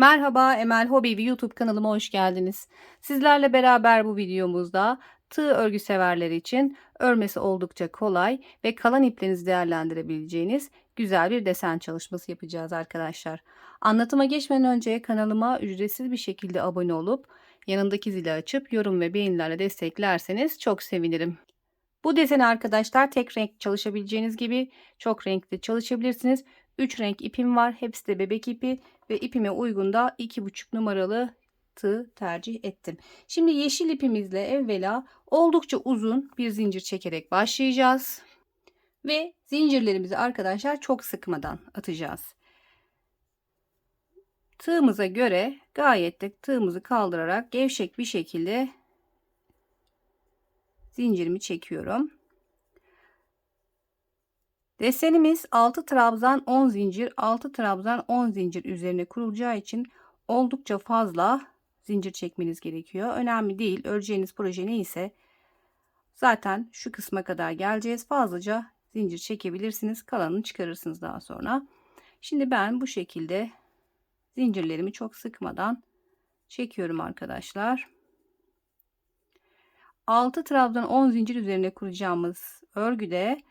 Merhaba Emel Hobi YouTube kanalıma hoş geldiniz. Sizlerle beraber bu videomuzda tığ örgü severler için örmesi oldukça kolay ve kalan iplerinizi değerlendirebileceğiniz güzel bir desen çalışması yapacağız arkadaşlar. Anlatıma geçmeden önce kanalıma ücretsiz bir şekilde abone olup yanındaki zili açıp yorum ve beğenilerle desteklerseniz çok sevinirim. Bu deseni arkadaşlar tek renk çalışabileceğiniz gibi çok renkli çalışabilirsiniz. 3 renk ipim var. Hepsi de bebek ipi ve ipime uygun da 2,5 numaralı tığ tercih ettim. Şimdi yeşil ipimizle evvela oldukça uzun bir zincir çekerek başlayacağız. Ve zincirlerimizi arkadaşlar çok sıkmadan atacağız. Tığımıza göre gayet de tığımızı kaldırarak gevşek bir şekilde zincirimi çekiyorum. Desenimiz 6 trabzan 10 zincir 6 trabzan 10 zincir üzerine kurulacağı için oldukça fazla zincir çekmeniz gerekiyor. Önemli değil. Öreceğiniz proje neyse zaten şu kısma kadar geleceğiz. Fazlaca zincir çekebilirsiniz. Kalanını çıkarırsınız daha sonra. Şimdi ben bu şekilde zincirlerimi çok sıkmadan çekiyorum arkadaşlar. 6 trabzan 10 zincir üzerine kuracağımız örgüde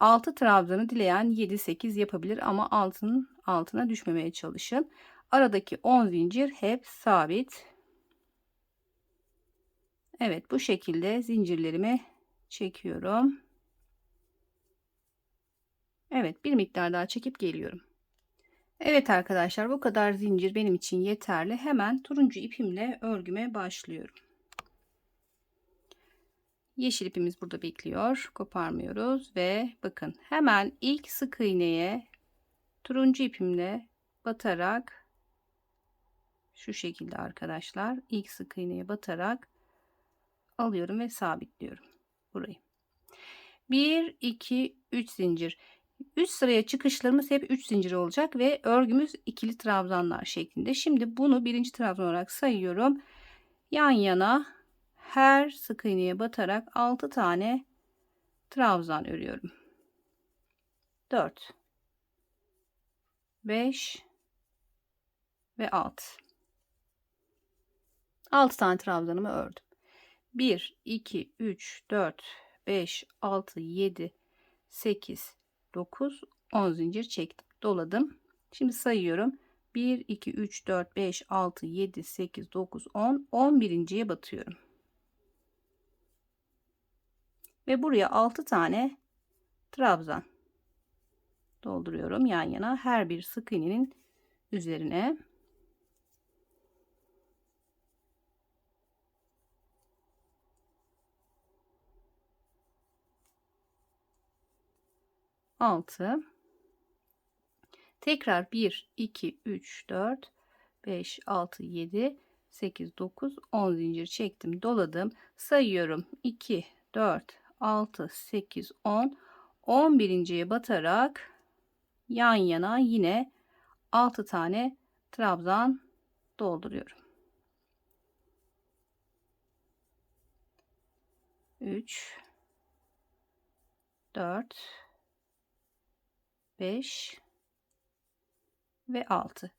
6 trabzanı dileyen 7-8 yapabilir ama altının altına düşmemeye çalışın. Aradaki 10 zincir hep sabit. Evet bu şekilde zincirlerimi çekiyorum. Evet bir miktar daha çekip geliyorum. Evet arkadaşlar bu kadar zincir benim için yeterli. Hemen turuncu ipimle örgüme başlıyorum. Yeşil ipimiz burada bekliyor. Koparmıyoruz ve bakın hemen ilk sık iğneye turuncu ipimle batarak şu şekilde arkadaşlar ilk sık iğneye batarak alıyorum ve sabitliyorum burayı. 1 2 3 zincir. Üst sıraya çıkışlarımız hep 3 zincir olacak ve örgümüz ikili trabzanlar şeklinde. Şimdi bunu birinci trabzan olarak sayıyorum. Yan yana her sık iğneye batarak 6 tane trabzan örüyorum. 4 5 ve 6 6 tane trabzanımı ördüm. 1 2 3 4 5 6 7 8 9 10 zincir çektim. Doladım. Şimdi sayıyorum. 1 2 3 4 5 6 7 8 9 10 11.ye batıyorum. Ve buraya 6 tane trabzan dolduruyorum yan yana her bir sık iğnenin üzerine. Altı. Tekrar 1, 2, 3, 4, 5, 6, 7, 8, 9, 10 zincir çektim. Doladım. Sayıyorum. 2, 4, 6, 8, 10. 11.ye batarak yan yana yine 6 tane trabzan dolduruyorum. 3 4 5 ve 6.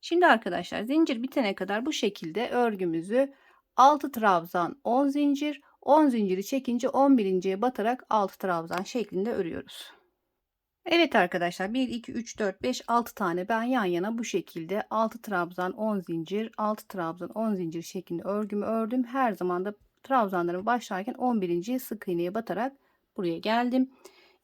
Şimdi arkadaşlar zincir bitene kadar bu şekilde örgümüzü 6 trabzan 10 zincir 10 zinciri çekince 11.ye batarak 6 trabzan şeklinde örüyoruz. Evet arkadaşlar 1 2 3 4 5 6 tane ben yan yana bu şekilde 6 trabzan 10 zincir 6 trabzan 10 zincir şeklinde örgümü ördüm. Her zaman da trabzanlarımı başlarken 11. sık iğneye batarak buraya geldim.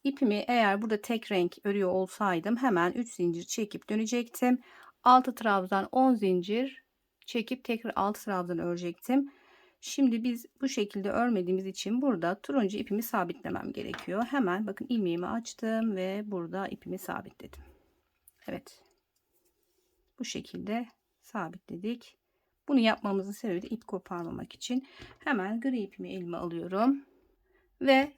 İpimi eğer burada tek renk örüyor olsaydım hemen 3 zincir çekip dönecektim. 6 trabzan 10 zincir çekip tekrar 6 trabzan örecektim. Şimdi biz bu şekilde örmediğimiz için burada turuncu ipimi sabitlemem gerekiyor. Hemen bakın ilmeğimi açtım ve burada ipimi sabitledim. Evet. Bu şekilde sabitledik. Bunu yapmamızın sebebi de ip koparmamak için. Hemen gri ipimi elime alıyorum. Ve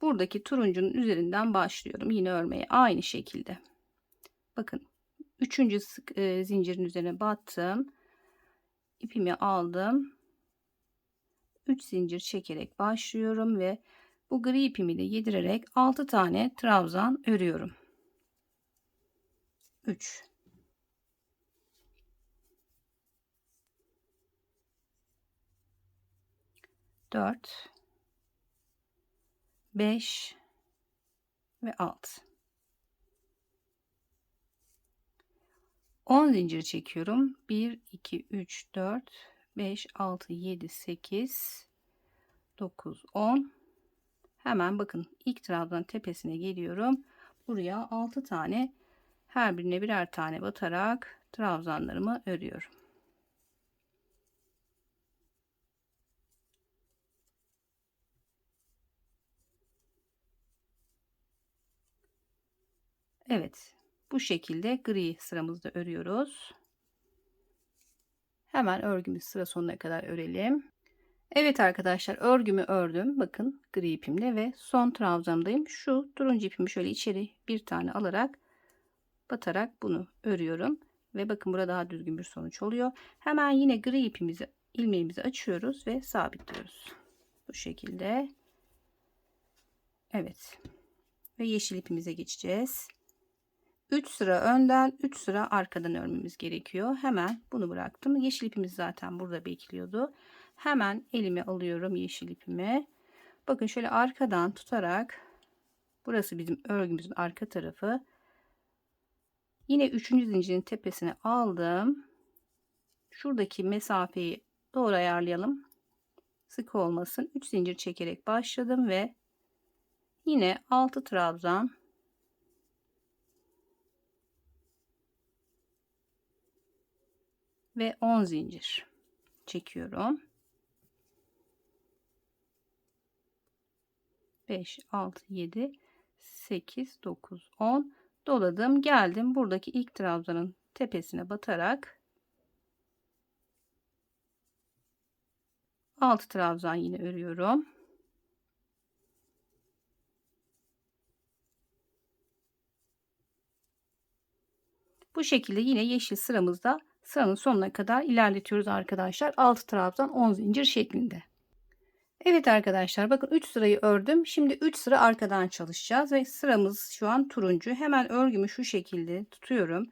buradaki turuncunun üzerinden başlıyorum. Yine örmeye aynı şekilde. Bakın. Üçüncü sık, e, zincirin üzerine battım. İpimi aldım 3 zincir çekerek başlıyorum ve bu gri ipimi de yedirerek 6 tane trabzan örüyorum. 3 4 5 ve 6 10 zincir çekiyorum. 1 2 3 4 5 6 7 8 9 10 hemen bakın ilk trabzan tepesine geliyorum buraya 6 tane her birine birer tane batarak trabzanlarımı örüyorum Evet. Bu şekilde gri sıramızda örüyoruz. Hemen örgümüz sıra sonuna kadar örelim. Evet arkadaşlar örgümü ördüm. Bakın gri ipimle ve son trabzamdayım. Şu turuncu ipimi şöyle içeri bir tane alarak batarak bunu örüyorum. Ve bakın burada daha düzgün bir sonuç oluyor. Hemen yine gri ipimizi ilmeğimizi açıyoruz ve sabitliyoruz. Bu şekilde. Evet. Ve yeşil ipimize geçeceğiz. 3 sıra önden 3 sıra arkadan örmemiz gerekiyor. Hemen bunu bıraktım. Yeşil ipimiz zaten burada bekliyordu. Hemen elime alıyorum yeşil ipimi. Bakın şöyle arkadan tutarak burası bizim örgümüzün arka tarafı. Yine 3. zincirin tepesine aldım. Şuradaki mesafeyi doğru ayarlayalım. Sık olmasın. 3 zincir çekerek başladım ve yine 6 trabzan ve 10 zincir çekiyorum. 5 6 7 8 9 10 doladım geldim buradaki ilk trabzanın tepesine batarak 6 trabzan yine örüyorum. Bu şekilde yine yeşil sıramızda sıranın sonuna kadar ilerletiyoruz arkadaşlar. 6 trabzan 10 zincir şeklinde. Evet arkadaşlar bakın 3 sırayı ördüm. Şimdi 3 sıra arkadan çalışacağız ve sıramız şu an turuncu. Hemen örgümü şu şekilde tutuyorum.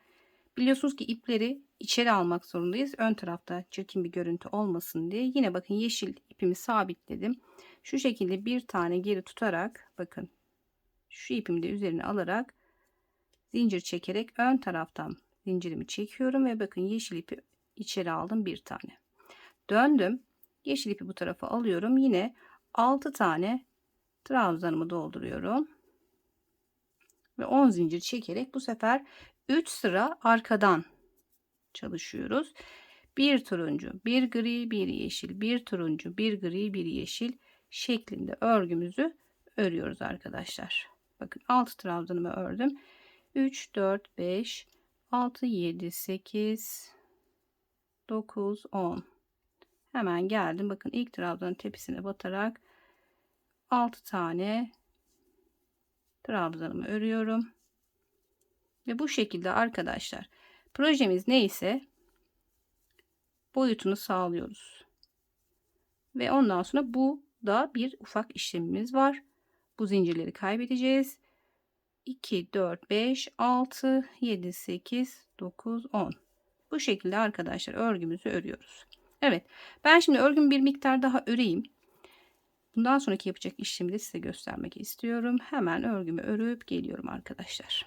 Biliyorsunuz ki ipleri içeri almak zorundayız. Ön tarafta çirkin bir görüntü olmasın diye. Yine bakın yeşil ipimi sabitledim. Şu şekilde bir tane geri tutarak bakın şu ipimi de üzerine alarak zincir çekerek ön taraftan zincirimi çekiyorum ve bakın yeşil ipi içeri aldım bir tane. Döndüm. Yeşil ipi bu tarafa alıyorum. Yine 6 tane trabzanımı dolduruyorum. Ve 10 zincir çekerek bu sefer 3 sıra arkadan çalışıyoruz. Bir turuncu, bir gri, bir yeşil, bir turuncu, bir gri, bir yeşil şeklinde örgümüzü örüyoruz arkadaşlar. Bakın 6 trabzanımı ördüm. 3, 4, 5, 6, 7, 8, 9, 10. Hemen geldim. Bakın ilk trabzanın tepesine batarak 6 tane trabzanımı örüyorum. Ve bu şekilde arkadaşlar projemiz neyse boyutunu sağlıyoruz. Ve ondan sonra bu da bir ufak işlemimiz var. Bu zincirleri kaybedeceğiz. 2, 4, 5, 6, 7, 8, 9, 10. Bu şekilde arkadaşlar örgümüzü örüyoruz. Evet ben şimdi örgümü bir miktar daha öreyim. Bundan sonraki yapacak işlemi de size göstermek istiyorum. Hemen örgümü örüp geliyorum arkadaşlar.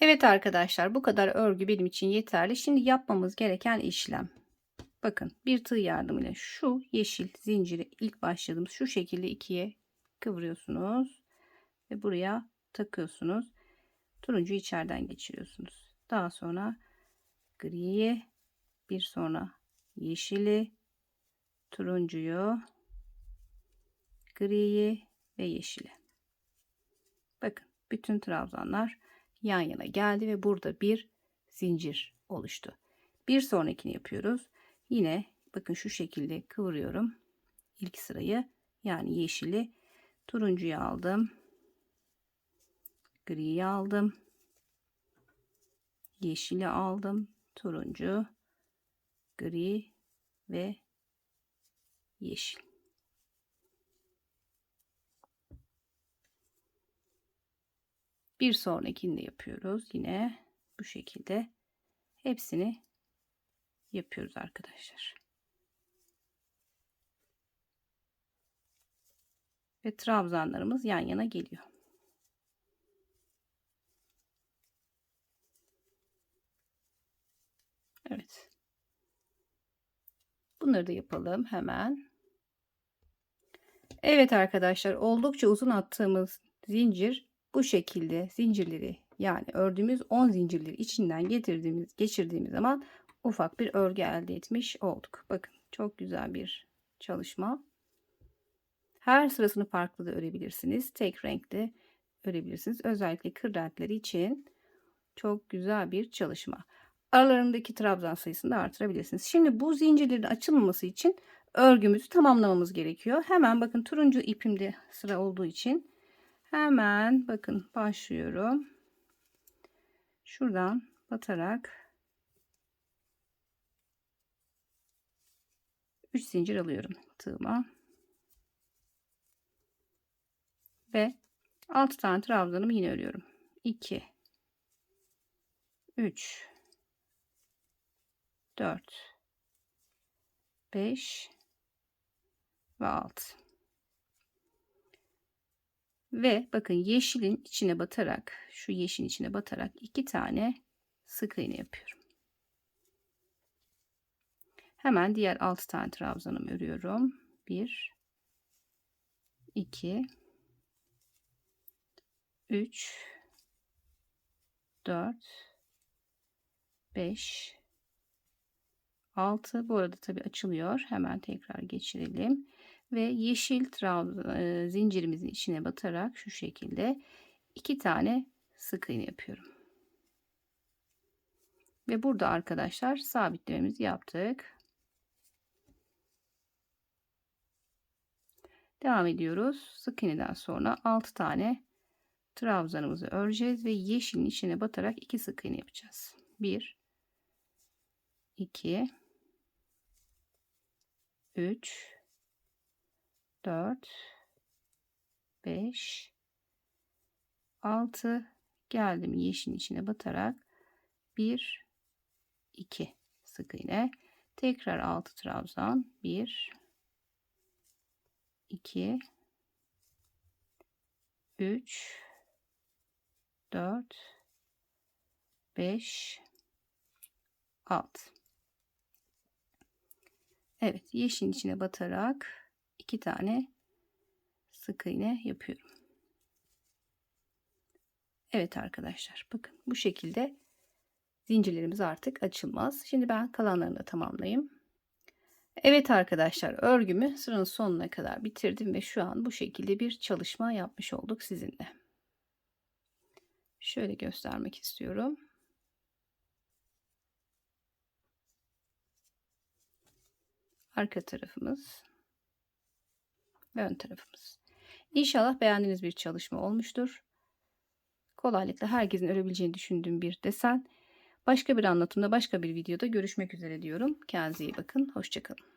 Evet arkadaşlar bu kadar örgü benim için yeterli. Şimdi yapmamız gereken işlem. Bakın bir tığ yardımıyla şu yeşil zinciri ilk başladığımız şu şekilde ikiye kıvırıyorsunuz ve buraya takıyorsunuz. Turuncu içeriden geçiriyorsunuz. Daha sonra griyi, bir sonra yeşili, turuncuyu, griyi ve yeşili. Bakın bütün trabzanlar yan yana geldi ve burada bir zincir oluştu. Bir sonrakini yapıyoruz. Yine bakın şu şekilde kıvırıyorum. İlk sırayı yani yeşili turuncuyu aldım griyi aldım. Yeşili aldım. Turuncu, gri ve yeşil. Bir sonrakini de yapıyoruz. Yine bu şekilde hepsini yapıyoruz arkadaşlar. Ve trabzanlarımız yan yana geliyor. Evet. Bunları da yapalım hemen. Evet arkadaşlar oldukça uzun attığımız zincir bu şekilde zincirleri yani ördüğümüz 10 zincirleri içinden getirdiğimiz geçirdiğimiz zaman ufak bir örgü elde etmiş olduk. Bakın çok güzel bir çalışma. Her sırasını farklı da örebilirsiniz. Tek renkte örebilirsiniz. Özellikle kırlentleri için çok güzel bir çalışma. Aralarındaki trabzan sayısını da artırabilirsiniz. Şimdi bu zincirlerin açılmaması için örgümüzü tamamlamamız gerekiyor. Hemen bakın turuncu ipimde sıra olduğu için hemen bakın başlıyorum. Şuradan batarak 3 zincir alıyorum tığıma. Ve 6 tane trabzanımı yine örüyorum. 2 3 4 5 ve 6 ve bakın yeşilin içine batarak şu yeşilin içine batarak iki tane sık iğne yapıyorum. Hemen diğer 6 tane trabzanımı örüyorum. 1 2 3 4 5 6 bu arada tabi açılıyor. Hemen tekrar geçirelim. Ve yeşil trabzan e, zincirimizin içine batarak şu şekilde iki tane sık iğne yapıyorum. Ve burada arkadaşlar sabitlememizi yaptık. Devam ediyoruz. Sık iğneden sonra 6 tane trabzanımızı öreceğiz ve yeşilin içine batarak iki sık iğne yapacağız. 1 2 3 4 5 6 geldim yeşilin içine batarak 1 2 sık iğne. Tekrar 6 trabzan. 1 2 3 4 5 6 Evet yeşilin içine batarak iki tane sık iğne yapıyorum. Evet arkadaşlar bakın bu şekilde zincirlerimiz artık açılmaz. Şimdi ben kalanlarını da tamamlayayım. Evet arkadaşlar örgümü sıranın sonuna kadar bitirdim ve şu an bu şekilde bir çalışma yapmış olduk sizinle. Şöyle göstermek istiyorum. Arka tarafımız ön tarafımız. İnşallah beğendiğiniz bir çalışma olmuştur. Kolaylıkla herkesin örebileceğini düşündüğüm bir desen. Başka bir anlatımda başka bir videoda görüşmek üzere diyorum. Kendinize iyi bakın. Hoşçakalın.